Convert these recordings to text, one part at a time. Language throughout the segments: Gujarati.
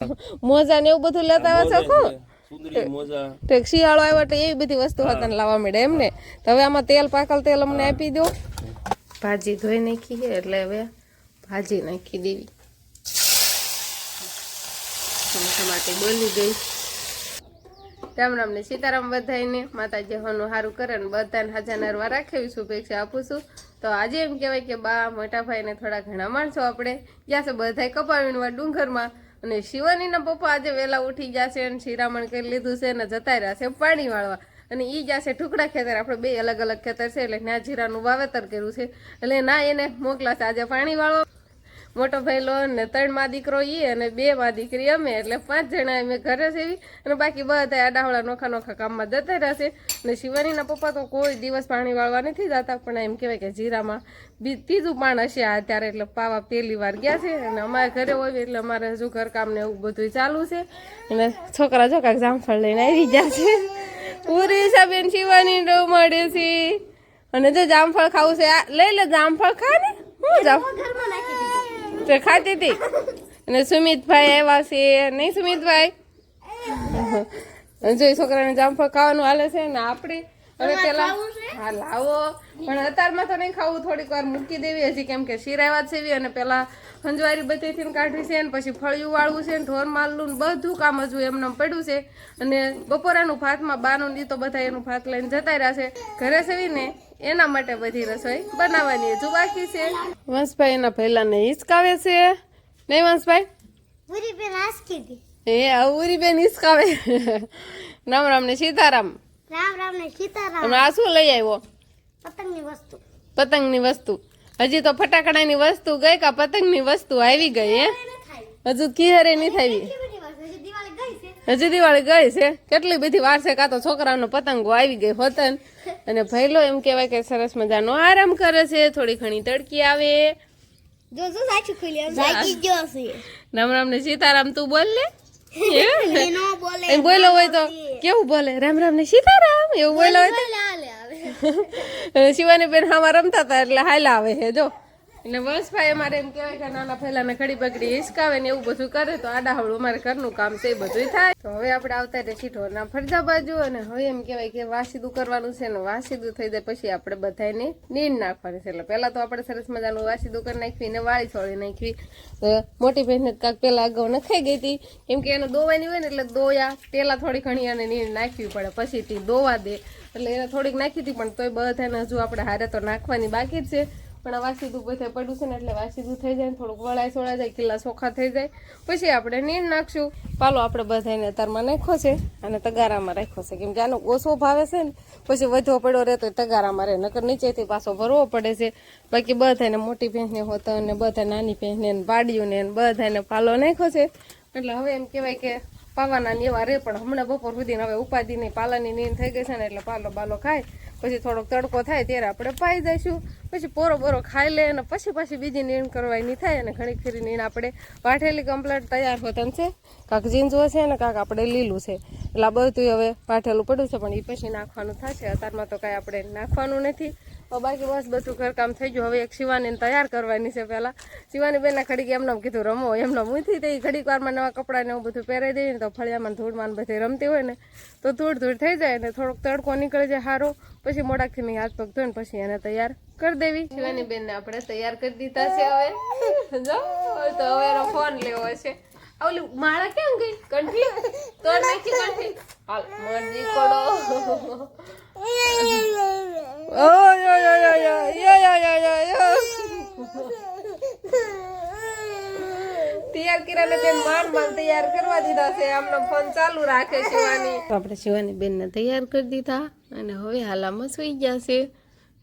મોજા ને એવું બધું લેતા આવે છે સુંદરી મોજા. શિયાળો આવ્યો એટલે એવી બધી વસ્તુ હતા લાવવા મળે એમ ને તો હવે આમાં તેલ પાકલ તેલ અમને આપી દો. ભાજી ધોઈ નાખી છે એટલે હવે ભાજી નાખી દેવી. માટે બોલી ગઈ રામ રામ ને સીતારામ બધાને માતાજી હોનું સારું કરે ને બધાને હાજર નરવા રાખે એવી શુભેચ્છા આપું છું. તો આજે એમ કહેવાય કે બા મોટા ભાઈ ને થોડા ઘણા માણસો આપણે. ગયા છે બધાય કપાવીને ડુંગરમાં અને શિવાનીના પપ્પા આજે વહેલા ઉઠી ગયા છે અને શિરામણ કરી લીધું છે ને જતા રહ્યા છે પાણી વાળવા. અને એ જશે ટુકડા ખેતર. આપણે બે અલગ અલગ ખેતર છે એટલે ના જીરાનું વાવેતર કર્યું છે. એટલે ના એને મોકલાશે આજે પાણી વાળવા મોટો ભાઈ લો ને ત્રણમાં દીકરો ઈ અને બે માં દીકરી અમે, એટલે પાંચ જણા અમે ઘરે સેવી અને બાકી બધા આડાવડા નોખા નોખા કામમાં જતા રહેશે અને શિવાનીના પપ્પા તો કોઈ દિવસ પાણી વાળવા નથી જતા, પણ એમ કહેવાય કે જીરામાં બી ત્રીજું પાણ હશે અત્યારે એટલે પાવા પહેલી વાર ગયા છે. અને અમારે ઘરે હોય એટલે અમારે હજુ ઘરકામ ને એવું બધું ચાલુ છે. અને છોકરા કાંઈક જામફળ લઈને આવી ગયા છે. પૂરી સાબેન શિવાની ડો મળે છે. અને જો જામફળ ખાવું છે લઈ લે જામફળ ખા ને. હું જામ તે ખાતી હતી. અને સુમિતભાઈ આવ્યા છે. નહીં સુમિતભાઈ? જો છોકરાને જામફળ ખાવાનું હાલે છે ને આપણે. હવે પેલા હા લાવો. પણ અત્યારમાં તો નહીં ખાવું. થોડીક વાર મૂકી દેવી. હજી કેમ કે શિરાવા સેવી અને પેલા હંજવારી બધેથી કાઢવી છે ને પછી ફળિયું વાળવું છે ને ઢોર માલનું ને બધું કામ હજુ એમને પડ્યું છે. અને બપોરાનું ભાતમાં બાનું દી તો બધા એનું ભાત લઈને જતા રહ્યા છે. ઘરે સેવીને એના માટે બધી રસોઈ બનાવવાની હજુ બાકી છે. વંશભાઈ એના પહેલાને હિસકાવે છે. નહીં વંશભાઈ? એ આવરી બેન હિસકાવે રામ રામ ને સીતારામ. રામ રામ ને સીતારામ. આ શું લઈ આવ્યો? પતંગની વસ્તુ. પતંગની વસ્તુ. હજી તો ફટાકડાની વસ્તુ ગઈ કા પતંગની વસ્તુ આવી ગઈ હે? હજુ કિહરે નહીં થાવી કેટલી બધી વાર છે? હજી દિવાળી ગઈ છે. હજી દિવાળી ગઈ છે? કેટલી બધી વાર છે કાં તો છોકરાનો પતંગો આવી ગઈ હોતન અને ભૈલો એમ કહેવાય કે સરસ મજાનો આરામ કરે છે થોડી ઘણી તડકી આવે. જો જો સાચું ખુલ્યું. જાગી જો છે. રામ રામ ને સીતારામ તું બોલ લે. બોલો હોય તો કેવું બોલે? રામ રામ ને સીતારામ? એવું બોલો હોય તો? શિવાની બેન હામાં રમતા હતા એટલે હાલ આવે છે જો. એટલે વંશભાઈ અમારે એમ કહેવાય કે નાના ફેલાને ઘડી બગડી હિસકાવે ને એવું બધું કરે તો આડાહવડું અમારે ઘરનું કામ છે એ બધું થાય. તો હવે આપણે આવતા રહે સીઠોરના ફરજા બાજુ અને હવે એમ કહેવાય કે વાસીદું કરવાનું છે ને વાસીદું થઈ જાય પછી આપણે બધાને નીંદ નાખવાની છે. એટલે પહેલાં તો આપણે સરસ મજાનું વાસીદું કરી નાખવી ને વાળી છોડી નાખવી. મોટી બહેનને કાંક પહેલાં અગાઉ નખાઈ ગઈ હતી. કેમ કે એને દોવાની હોય ને એટલે દોયા પેલા થોડી ઘણી એને નીંદ નાખવી પડે, પછી તે દોવા દે. એટલે એને થોડીક નાખી હતી પણ તોય બધાને હજુ આપણે હારે તો નાખવાની બાકી જ છે. પણ આ વાસીદું બધે પડ્યું છે ને એટલે વાસીદું થઈ જાય થોડુંક વળાય સોળા જાય, કિલ્લા સોખા થઈ જાય. પછી આપણે નીર નાખશું. પાલો આપણે બધાને અતારમાં નાખ્યો છે અને તગારામાં રાખ્યો છે. કેમ કે આનો ઓછો ભાવે છે ને, પછી વધો પડ્યો રહે તો તગારામાં રહે, નકર નીચેથી પાછો ભરવો પડે છે. બાકી બધાને મોટી ભેંસને હોતા અને બધા નાની ભેંસને વાડીઓને બધાને પાલો નાખ્યો છે. એટલે હવે એમ કહેવાય કે પાવાના એવા રે, પણ હમણાં બપોર સુધી હવે ઉપાધિ નહીં પાલાની નીંદ થઈ ગઈ છે ને એટલે પાલો બાલો ખાય. પછી થોડોક તડકો થાય ત્યારે આપણે પાઈ જઈશું. પછી પોરો બોરો ખાઈ લે અને પછી પાછી બીજી નીણ કરવાની. થાય અને ઘણી ખીરી નીણ આપણે પાઠેલી કમ્પ્લેટ તૈયાર હોતન છે. કાંક જીંજો છે અને કાંક આપણે લીલું છે. એટલે આ બધું હવે પાઠેલું પડ્યું છે, પણ એ પછી નાખવાનું થશે. અત્યારમાં તો કાંઈ આપણે નાખવાનું નથી. બાકી બસ બધું ઘરકામ થઈ ગયું. હવે એક શિવાનીને તૈયાર કરવાની છે પહેલાં. શિવાની બેનના ઘડીક એમને કીધું, રમો. એમને મૂથી તે ઘડીક વારમાં નવા કપડાને એવું બધું પહેરાઈ દઈએ ને તો ફળિયામાં ધૂળમાં બધી રમતી હોય ને, તો ધૂળ ધૂળ થઈ જાય ને થોડોક તડકો નીકળી જાય સારો પછી મોડાકથી મેં હાથ પગ ધોઈને પછી એને તૈયાર કર દેવી. શિવાની બેન ને આપણે તૈયાર કરી દીધા છે હવે. જો તો હવે એનો ફોન લેવો છે. ઓલી માળા કેમ ગઈ? કંઠી? તો નાખી કંઠી. હાલ મરજી કોડો તૈયાર કિરાને બેન માંડ માંડ તૈયાર કરવા દીધા છે. આમનો ફોન ચાલુ રાખે શિવાની. આપણે શિવાની બેનને તૈયાર કરી દીધા અને હવે હાલામાં સુઈ ગયા છે.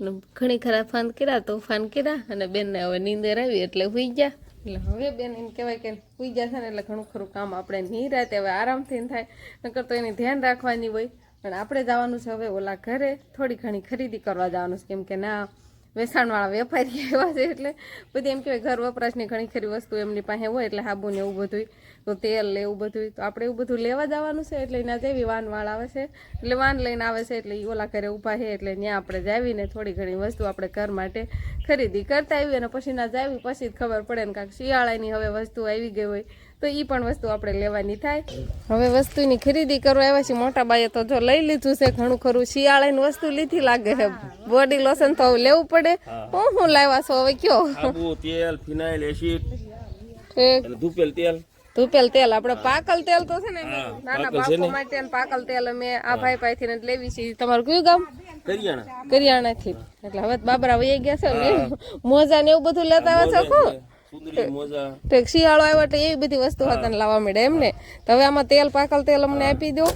ઘણી ખરા ફાન કર્યા તોફાન કર્યા અને બેનને હવે નીંદર આવી એટલે સુઈ ગયા. એટલે હવે બેન એમ કહેવાય કે સુઈ ગયા છે ને એટલે ઘણું ખરું કામ આપણે નહીં રાતે હવે આરામથી થાય. નકર તો એની ધ્યાન રાખવાની હોય. પણ આપણે જવાનું છે હવે ઓલા ઘરે થોડી ઘણી ખરીદી કરવા જવાનું છે. કેમ કે ના વેચાણવાળા વેપારી એવા છે એટલે બધી એમ કહેવાય ઘર વપરાશની ઘણી ખરી વસ્તુ એમની પાસે હોય એટલે સાબુ ને એવું બધું તો તેલ ને એવું બધું તો આપણે એવું બધું લેવા જવાનું છે એટલે એના જેવી વાનવાળ આવે છે. એટલે વાન લઈને આવે છે એટલે એ ઓલા ઘરે ઊભા છે એટલે ત્યાં આપણે જાવીને થોડી ઘણી વસ્તુ આપણે ઘર માટે ખરીદી કરતા આવી અને પછી ના જાવી પછી જ ખબર પડે ને કાંક શિયાળાની હવે વસ્તુ આવી ગઈ હોય તો એ પણ વસ્તુ આપણે લેવાની થાય. હવે વસ્તુની ખરીદી કરવા આવ્યા છે મોટા બાઈએ તો જો લઈ લીધું છે ઘણું ખરું. શિયાળાની વસ્તુ લીધી લાગે છે. બોડી લોશન તો લેવું પડે. હું. હું લાવ્યા છો હવે કયો? તેલ ફિનાઇલ એસિડ ધૂપેલ તેલ. ધૂપેલ તેલ. આપણે પાકલ તેલ તો છે ને નાના બાપુ માટે પાકલ તેલ અમે આ ભાઈ પાસેથી લેવી છે તમારું કયું ગામ? કરિયાણા. કરિયાણા થી એટલે હવે બાબરા વહી ગયા છે. ને મોજા ને એવું બધું લેતા આવે છે કોણ સુંદરી શિયાળો આવ્યો એટલે એવી બધી વસ્તુ હતા લાવવા મળે એમ ને? તો હવે આમાં તેલ પાકલ તેલ અમને આપી દો.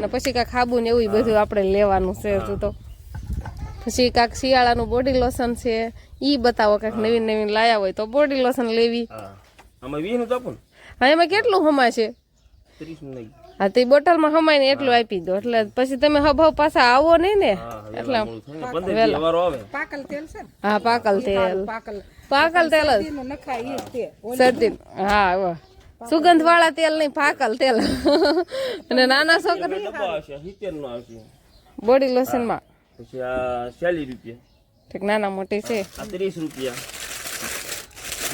ને પછી કાંઈ ખાબુ ને એવું બધું આપણે લેવાનું છે તો. પછી કાંક શિયાળાનું બોડી લોશન છે. ઈ બતાવો કાંક નવીન નવીન લાયા હોય તો બોડી લોશન લેવી. હા. નું તો ને. એમાં કેટલું હમાય છે? નું હા તે બોટલમાં હમાઈને એટલું આપી દો. એટલે પછી તમે હબ પાછા આવો નહીં ને? એટલે ને. હા પાકલ તેલ. પાકલ તેલ જ. એ હા સુગંધ વાળા તેલ. નહીં પાકલ તેલ. અને નાના છોકરા બોડી લોશનમાં. પછી આ ચાલીસ રૂપિયા. ઠીક નાના મોટી છે. આ ત્રીસ રૂપિયા.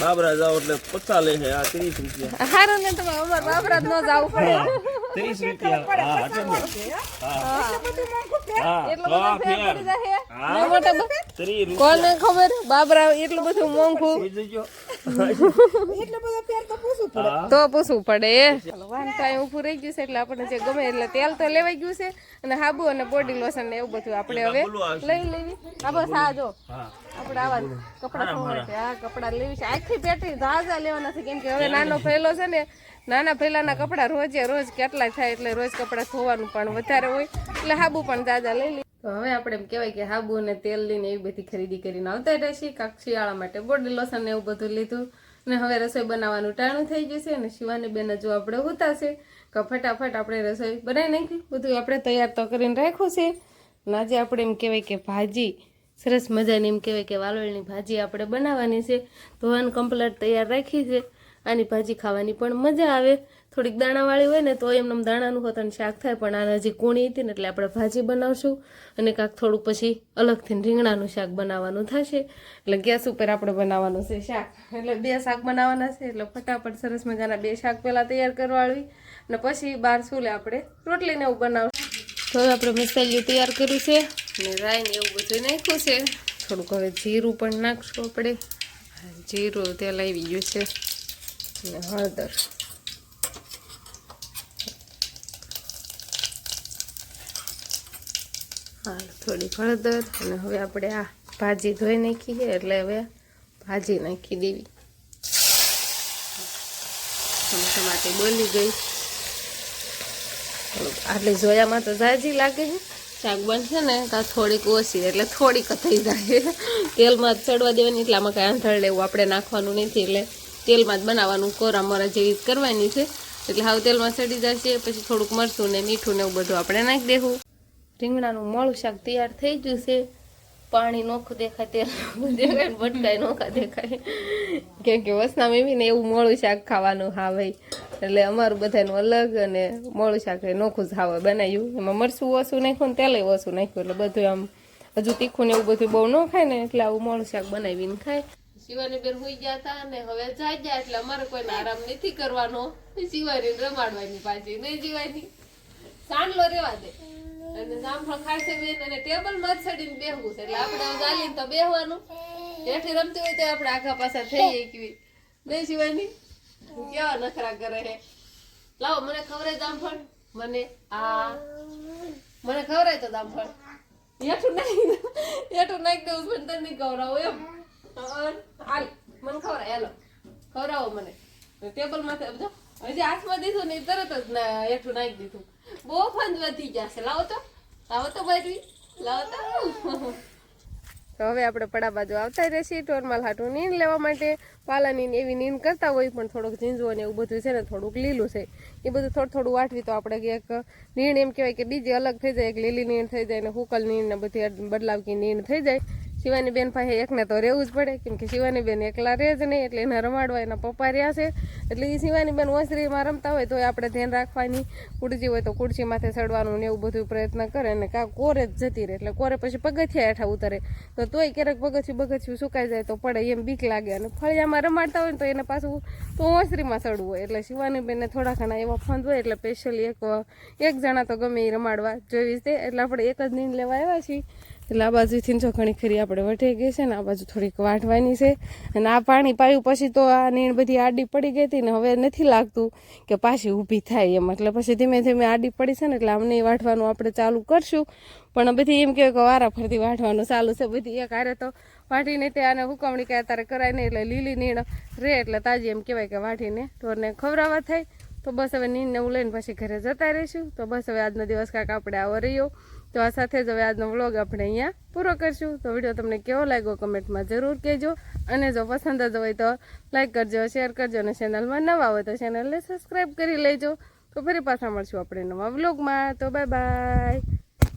બાબરા જાવ એટલે પચાસ લે છે આ ત્રીસ રૂપિયા. હારું ને તમે અમાર બાબરા જ ન જાવ પડે ત્રીસ રૂપિયા. હા. હા. હા. હા? હા. કોને ખબર? બાબરા એટલું બધું મોંઘું. તો પૂછું હા. તો પૂછવું પડે વાન ઊભું રહી ગયું છે એટલે આપણને જે ગમે એટલે તેલ તો લેવાઈ ગયું છે અને હાબુ અને બોડી લોશન ને એવું બધું આપણે હવે લઈ લેવી. આ બસ આ જો. આપણે આવા કપડા આ કપડા લેવી છે. આખી પેટી ઝાઝા લેવાના છે કેમ કે હવે નાનો ફેલો છે ને નાના ફેલાના કપડાં રોજે રોજ કેટલા થાય એટલે રોજ કપડાં ધોવાનું પણ વધારે હોય. એટલે હાબુ પણ દાદા લઈ લે. તો હવે આપણે એમ કહેવાય કે હાબુ અને તેલ લઈને એવી બધી ખરીદી કરીને આવતા રહેશે. કાંક શિયાળા માટે બોડી લોશન ને એવું બધું લીધું. અને હવે રસોઈ બનાવવાનું ટાણું થઈ જશે અને શિવાની બેન જો આપણે ઉતાશે કે ફટાફટ આપણે રસોઈ બનાવી નાખી. બધું આપણે તૈયાર તો કરીને રાખ્યું છે. અને આજે આપણે એમ કહેવાય કે ભાજી, સરસ મજાની એમ કહેવાય કે વાલોળની ભાજી આપણે બનાવવાની છે. ધોવાન કમ્પ્લેટ તૈયાર રાખી છે. આની ભાજી ખાવાની પણ મજા આવે. થોડીક દાણાવાળી હોય ને તો એમને દાણાનું હોત અને શાક થાય, પણ આને હજી કૂણી હતી ને એટલે આપણે ભાજી બનાવશું અને કાંક થોડુંક પછી અલગથી રીંગણાનું શાક બનાવવાનું થશે. એટલે ગેસ ઉપર આપણે બનાવવાનું છે શાક. એટલે બે શાક બનાવવાના છે, એટલે ફટાફટ સરસ મજાના બે શાક પહેલાં તૈયાર કરવાળવી અને પછી બાર સુલે આપણે રોટલીને એવું બનાવશું. તો હવે આપણે મસાલિયું તૈયાર કર્યું છે અને રાઈને એવું બધું નાખ્યું છે. થોડુંક હવે જીરું પણ નાખશું આપણે. જીરું તેલ આવી ગયું છે. અને હળદર હા થોડી હળદર અને હવે આપણે આ ભાજી ધોઈ નાખી છે, એટલે હવે ભાજી નાખી દેવી. ટમાટી બોલી ગઈ. આટલી જોયામાં તો ઝાઝી લાગે છે. શાક બનશે ને, કાં થોડીક ઓછી, એટલે થોડીક થઈ જાય. તેલમાં ચડવા દેવાની, એટલામાં કાંઈ આંધળ લેવું આપણે નાખવાનું નથી, એટલે તેલમાં જ બનાવવાનું કોરા મોરા જેવી જ કરવાની છે. એટલે હાવ તેલમાં ચડી જશે, પછી થોડુંક મરચું ને મીઠું ને એવું બધું આપણે નાખી દેવું રીંગણાનું મોળું શાક તૈયાર થઈ ગયું છે. પાણી નોખું દેખાય, તેલ દેખાય ભટકાય નોખા દેખાય. કેમ કે વસના મેમીને એવું મોળું શાક ખાવાનું હા ભાઈ. એટલે અમારું બધાનું અલગ અને મોળું શાક નોખું જ હાવે બનાવ્યું. એમાં મરચું ઓછું નાખ્યું ને તેલે ઓછું નાખ્યું. એટલે બધું આમ હજુ તીખું ને એવું બધું બહુ ન ખાય ને એટલે આવું મોળું શાક બનાવીને ખાય. શિવાની બેન હોઈ ગયા હતા ને હવે જાય ગયા એટલે અમારે કોઈને આરામ નથી કરવાનો. શિવાની રમાડવાની પાછી, નહીં જીવાની સાંડલો રેવા દે. અને જામફળ ખાશે બેન, અને ટેબલમાં ચડીને બેહવું છે. એટલે આપણે ચાલીને તો બેહવાનું. જેથી રમતી હોય તો આપણે આખા પાછા થઈ જાય કેવી નહીં શિવાની? કેવા નખરા કરે હે? લાવો, મને ખવરે જામફળ? મને? આ? મને ખવરાય તો જામફળ. એઠું નાખી એઠું નાખી દઉં પણ તને ખવડાવું એમ. હાલ નાખી દીધું. બહુ ફંદ તો હવે આપણે પડા બાજુ આવતા રહેશે ટોરમાલ હાટું નીંદ લેવા માટે. પાલાની એવી નીંદ કરતા હોય પણ થોડોક ઝીંઝવો ને એવું બધું છે ને, થોડુંક લીલું છે. એ બધું થોડું થોડું વાટવી તો આપણે એક નીણ એમ કહેવાય કે બીજી અલગ થઈ જાય, એક લીલી નીણ થઈ જાય ને હુકલ નીણ ને બધી બદલાવકી નીણ થઈ જાય. શિવાની બેન પાસે એકને તો રહેવું જ પડે, કેમ કે શિવાની બેન એકલા રહે જ નહીં, એટલે એને રમાડવા એના પપ્પા રહ્યા છે. એટલે એ શિવાની બેન ઓસરીમાં રમતા હોય તો આપણે ધ્યાન રાખવાની. કુડચી હોય તો કુડચી માથે ચડવાનું ને એવું બધું પ્રયત્ન કરે અને કાં કોરે જ જતી રહે, એટલે કોરે પછી પગથિયા હેઠા ઉતરે. તો તોય ક્યારેક પગથિયું પગથિયું સુકાઈ જાય તો પડે, એમ બીક લાગે. અને ફળિયામાં રમાડતા હોય તો એને પાછું તો ઓસરીમાં ચડવું હોય. એટલે શિવાની બેનને થોડા ઘણા એવા ફંદ હોય, એટલે સ્પેશિયલી એક એક જણા તો ગમે એ રમાડવા જોઈશ તે એટલે આપણે એક જ નીંદ લેવા આવ્યા છીએ. એટલે આ બાજુથી જો ઘણી ખરી આપણે વઢી ગઈ છે ને આ બાજુ થોડીક વાટવાની છે. અને આ પાણી પાયું પછી તો આ નીણ બધી આડી પડી ગઈ હતી ને હવે નથી લાગતું કે પાછી ઊભી થાય એમ. એટલે પછી ધીમે ધીમે આડી પડી છે ને એટલે આમને વાટવાનું આપણે ચાલુ કરશું. પણ બધી એમ કહેવાય કે વારા ફરતી વાટવાનું ચાલુ છે. બધી એક હારે તો વાટીને તે આને હુકમણી કે અત્યારે કરાય નહીં એટલે લીલી નીણ રે એટલે તાજી એમ કહેવાય કે વાટીને ઢોરને ખવડાવવા થાય. તો બસ હવે નીંદને હું લઈને પછી ઘરે જતા રહીશું. તો બસ હવે આજનો દિવસ કાંક આપણે આવો રહ્યો. તો આ સાથે જ હવે આજનો વ્લોગ આપણે અહીંયા પૂરો કરશું. તો વીડિયો તમને કેવો લાગ્યો કમેન્ટમાં જરૂર કહેજો. અને જો પસંદ જ હોય તો લાઇક કરજો, શેર કરજો અને ચેનલમાં નવા હોય તો ચેનલને સબસ્ક્રાઈબ કરી લેજો. તો ફરી પાછા મળશું આપણે નવા વ્લોગમાં. તો બાય બાય.